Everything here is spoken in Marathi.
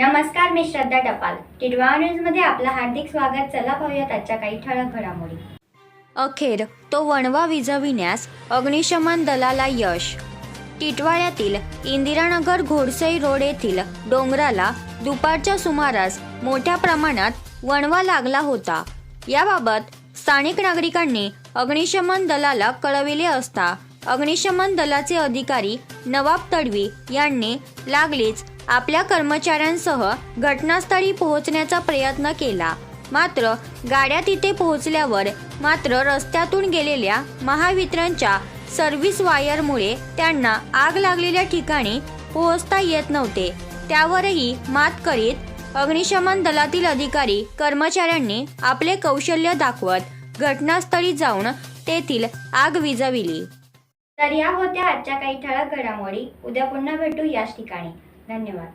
नमस्कार मी श्रद्धा टपाल. टिडवा न्यूजमध्ये आपलं हार्दिक स्वागत. चला पाहूयात आजच्या काही ठळक घडामोडी. अखेर तो वणवा विझविण्यास अग्निशमन दलाला यश. टिटवाळ्यातील इंदिरानगर घोडसई रोड येथील डोंगराला दुपारच्या सुमारास मोठ्या प्रमाणात वणवा लागला होता. याबाबत स्थानिक नागरिकांनी अग्निशमन दलाला कळविले असता अग्निशमन दलाचे अधिकारी नवाब तडवी यांनी लागलीच आपल्या कर्मचाऱ्यांसह घटनास्थळी पोहोचण्याचा प्रयत्न केला. मात्र गाड्या तिथे पोहोचल्यावर मात्र रस्त्यातून गेलेल्या महावितरणच्या सर्व्हिस वायरमुळे त्यांना आग लागलेल्या ठिकाणी पोहोचता येत नव्हते. त्यावरही मात करीत अग्निशमन दलातील अधिकारी कर्मचाऱ्यांनी आपले कौशल्य दाखवत घटनास्थळी जाऊन तेथील आग विझविली. तर या होत्या आजच्या काही ठळक घडामोडी. उद्या पुन्हा भेटू याच ठिकाणी. धन्यवाद